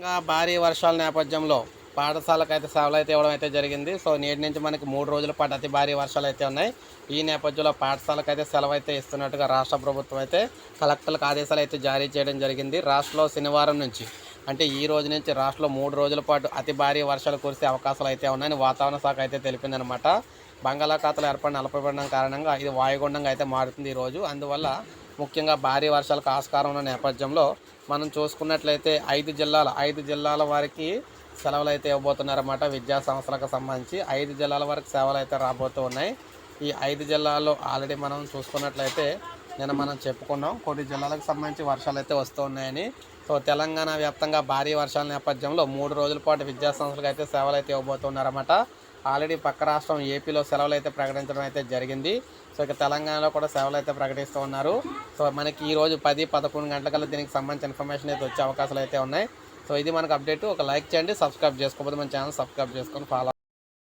ఇంకా భారీ వర్షాల నేపథ్యంలో పాఠశాలకు అయితే సెలవులు అయితే ఇవ్వడం అయితే జరిగింది. సో నేటి నుంచి మనకి మూడు రోజుల పాటు అతి భారీ వర్షాలు అయితే ఉన్నాయి. ఈ నేపథ్యంలో పాఠశాలకు అయితే సెలవు అయితే ఇస్తున్నట్టుగా రాష్ట్ర ప్రభుత్వం అయితే కలెక్టర్లకు ఆదేశాలు అయితే జారీ చేయడం జరిగింది. రాష్ట్రంలో శనివారం నుంచి అంటే ఈ రోజు నుంచి రాష్ట్రంలో మూడు రోజుల పాటు అతి భారీ వర్షాలు కురిసే అవకాశాలు అయితే ఉన్నాయని వాతావరణ శాఖ అయితే తెలిపిందనమాట బంగాళాఖాతంలో ఏర్పడిన అల్పపడడం కారణంగా ఇది వాయుగుండంగా అయితే మారుతుంది ఈరోజు అందువల్ల ముఖ్యంగా భారీ వర్షాలకు ఆస్కారం ఉన్న నేపథ్యంలో మనం చూసుకున్నట్లయితే ఐదు జిల్లాల ఐదు జిల్లాల వారికి సెలవులు అయితే ఇవ్వబోతున్నారన్నమాట. విద్యా సంస్థలకు సంబంధించి ఐదు జిల్లాల వరకు సేవలు అయితే రాబోతూ ఉన్నాయి. ఈ ఐదు జిల్లాల్లో ఆల్రెడీ మనం చూసుకున్నట్లయితే నిన్న మనం చెప్పుకున్నాం. కొన్ని జిల్లాలకు సంబంధించి వర్షాలు అయితే వస్తూ ఉన్నాయని. సో తెలంగాణ వ్యాప్తంగా భారీ వర్షాల నేపథ్యంలో మూడు రోజుల పాటు విద్యా సంస్థలకు అయితే సేవలు అయితే ఇవ్వబోతున్నారన్నమాట. ఆల్రెడీ పక్క రాష్ట్రం ఏపీలో సెలవులు అయితే ప్రకటించడం అయితే జరిగింది. సో ఇక తెలంగాణలో కూడా సెలవులు అయితే ప్రకటిస్తూ ఉన్నారు. సో మనకి ఈరోజు పది పదకొండు గంటలకల్లా దీనికి సంబంధించిన ఇన్ఫర్మేషన్ అయితే వచ్చే అవకాశాలు అయితే ఉన్నాయి. సో ఇది మనకు అప్డేట్. ఒక లైక్ చేయండి సబ్స్క్రైబ్ చేసుకోకపోతే మన ఛానల్ సబ్స్క్రైబ్ చేసుకొని ఫాలో